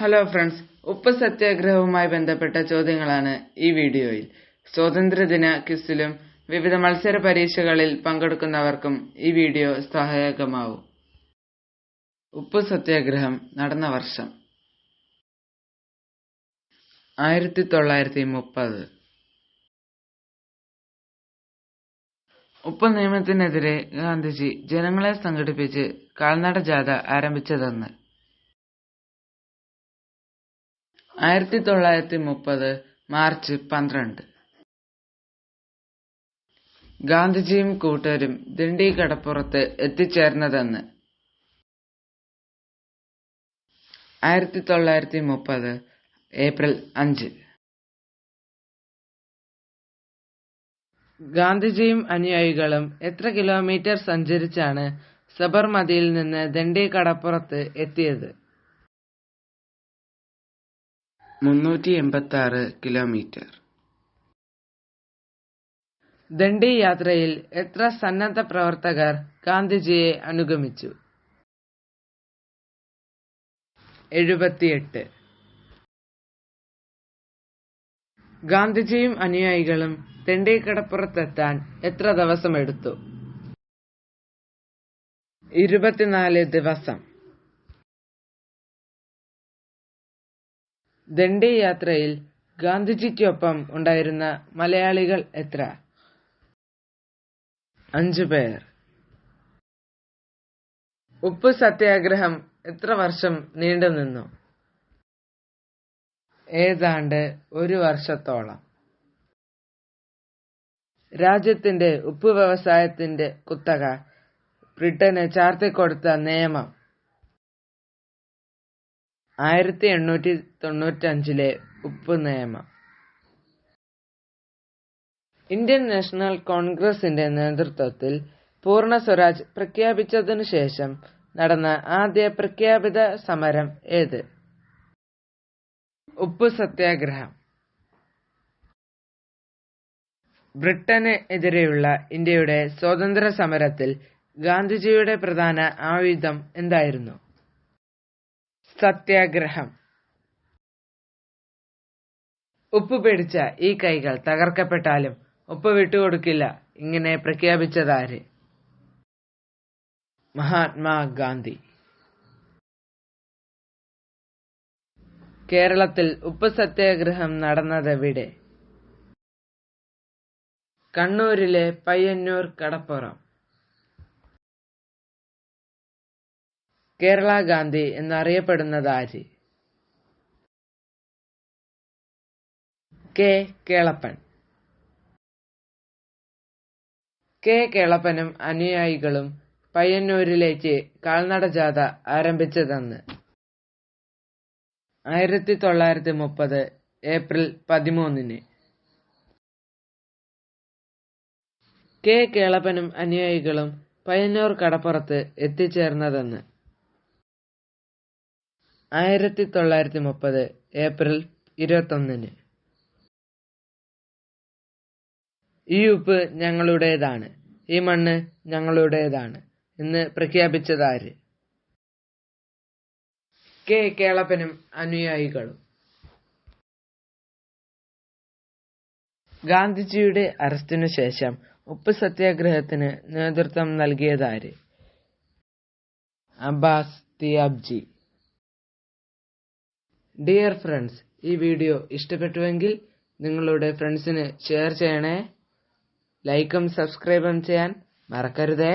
Hello friends ഉപ്പ് സത്യാഗ്രഹവുമായി ബന്ധപ്പെട്ട ചോദ്യങ്ങളാണ് ഈ വീഡിയോയിൽ. സ്വാതന്ത്ര്യദിന ക്വിസിലും വിവിധ മത്സര പരീക്ഷകളിൽ പങ്കെടുക്കുന്നവർക്കും ഈ വീഡിയോ സഹായകമാവും. ഉപ്പ് സത്യാഗ്രഹം നടന്ന വർഷം. ആയിരത്തി തൊള്ളായിരത്തി മുപ്പത് ഉപ്പ് നിയമത്തിനെതിരെ ഗാന്ധിജി ജനങ്ങളെ സംഘടിപ്പിച്ച് കാൽനട ജാഥ ആരംഭിച്ചതെന്ന് ആയിരത്തി തൊള്ളായിരത്തി മുപ്പത് മാർച്ച് പന്ത്രണ്ട്. ഗാന്ധിജിയും കൂട്ടരും ദിണ്ടി കടപ്പുറത്ത് എത്തിച്ചേർന്നതെന്ന്. ആയിരത്തി തൊള്ളായിരത്തി മുപ്പത് ഏപ്രിൽ അഞ്ച്. ഗാന്ധിജിയും അനുയായികളും എത്ര കിലോമീറ്റർ സഞ്ചരിച്ചാണ് സബർമതിയിൽ നിന്ന് ദണ്ഡി കടപ്പുറത്ത് എത്തിയത്? മുന്നൂറ്റി എൺപത്തി കിലോമീറ്റർ. ദണ്ഡി യാത്രയിൽ എത്ര സന്നദ്ധ പ്രവർത്തകർ ഗാന്ധിജിയെ അനുഗമിച്ചു? എഴുപത്തിയെട്ട്. ഗാന്ധിജിയും അനുയായികളും ദണ്ഡി കടപ്പുറത്തെത്താൻ എത്ര ദിവസമെടുത്തു? ഇരുപത്തിനാല് ദിവസം. ദണ്ഡി യാത്രയിൽ ഗാന്ധിജിക്കൊപ്പം ഉണ്ടായിരുന്ന മലയാളികൾ എത്ര? അഞ്ചു പേർ. ഉപ്പ് സത്യാഗ്രഹം എത്ര വർഷം നീണ്ടുനിന്നു ഏതാണ്ട് ഒരു വർഷത്തോളം. രാജ്യത്തിന്റെ ഉപ്പ് വ്യവസായത്തിന്റെ കുത്തക ബ്രിട്ടന് ചാർത്തിക്കൊടുത്ത നിയമം ആയിരത്തി എണ്ണൂറ്റി തൊണ്ണൂറ്റഞ്ചിലെ ഉപ്പ് നിയമം. ഇന്ത്യൻ നാഷണൽ കോൺഗ്രസിന്റെ നേതൃത്വത്തിൽ പൂർണ സ്വരാജ് പ്രഖ്യാപിച്ചതിനു ശേഷം നടന്ന ആദ്യ പ്രഖ്യാപിത സമരം ഏത്? ഉപ്പ് സത്യാഗ്രഹം. ബ്രിട്ടന് എതിരെയുള്ള ഇന്ത്യയുടെ സ്വാതന്ത്ര്യ സമരത്തിൽ ഗാന്ധിജിയുടെ പ്രധാന ആയുധം എന്തായിരുന്നു? സത്യാഗ്രഹം. ഉപ്പ് പിടിച്ച ഈ കൈകൾ തകർക്കപ്പെട്ടാലും ഉപ്പ് വിട്ടുകൊടുക്കില്ല. ഇങ്ങനെ പ്രഖ്യാപിച്ചതാര്? മഹാത്മാഗാന്ധി. കേരളത്തിൽ ഉപ്പ് സത്യാഗ്രഹം നടന്നതെവിടെ? കണ്ണൂരിലെ പയ്യന്നൂർ കടപ്പുറം. കേരള ഗാന്ധി എന്നറിയപ്പെടുന്നതാര്? കെ കേളപ്പൻ. കെ കേളപ്പനും അനുയായികളും പയ്യന്നൂരിലേക്ക് കാൽനട ജാഥ ആരംഭിച്ചതെന്ന്. ആയിരത്തി തൊള്ളായിരത്തി മുപ്പത് ഏപ്രിൽ പതിമൂന്നിന്. കെ കേളപ്പനും അനുയായികളും പയ്യന്നൂർ കടപ്പുറത്ത് എത്തിച്ചേർന്നതെന്ന്. ആയിരത്തി തൊള്ളായിരത്തി മുപ്പത് ഏപ്രിൽ ഇരുപത്തൊന്നിന്. ഈ ഉപ്പ് ഞങ്ങളുടേതാണ്. ഈ മണ്ണ് ഞങ്ങളുടേതാണ്. എന്ന് പ്രഖ്യാപിച്ചതാര്? കെ. കേളപ്പനും അനുയായികളും. ഗാന്ധിജിയുടെ അറസ്റ്റിനു ശേഷം ഉപ്പ് സത്യാഗ്രഹത്തിന് നേതൃത്വം നൽകിയതാര്? അബ്ബാസ് തിയാബ്ജി. ഡിയർ ഫ്രണ്ട്സ് ഈ വീഡിയോ ഇഷ്ടപ്പെട്ടുവെങ്കിൽ നിങ്ങളുടെ ഫ്രണ്ട്സിന് ഷെയർ ചെയ്യണേ. ലൈക്കും സബ്സ്ക്രൈബും ചെയ്യാൻ മറക്കരുതേ.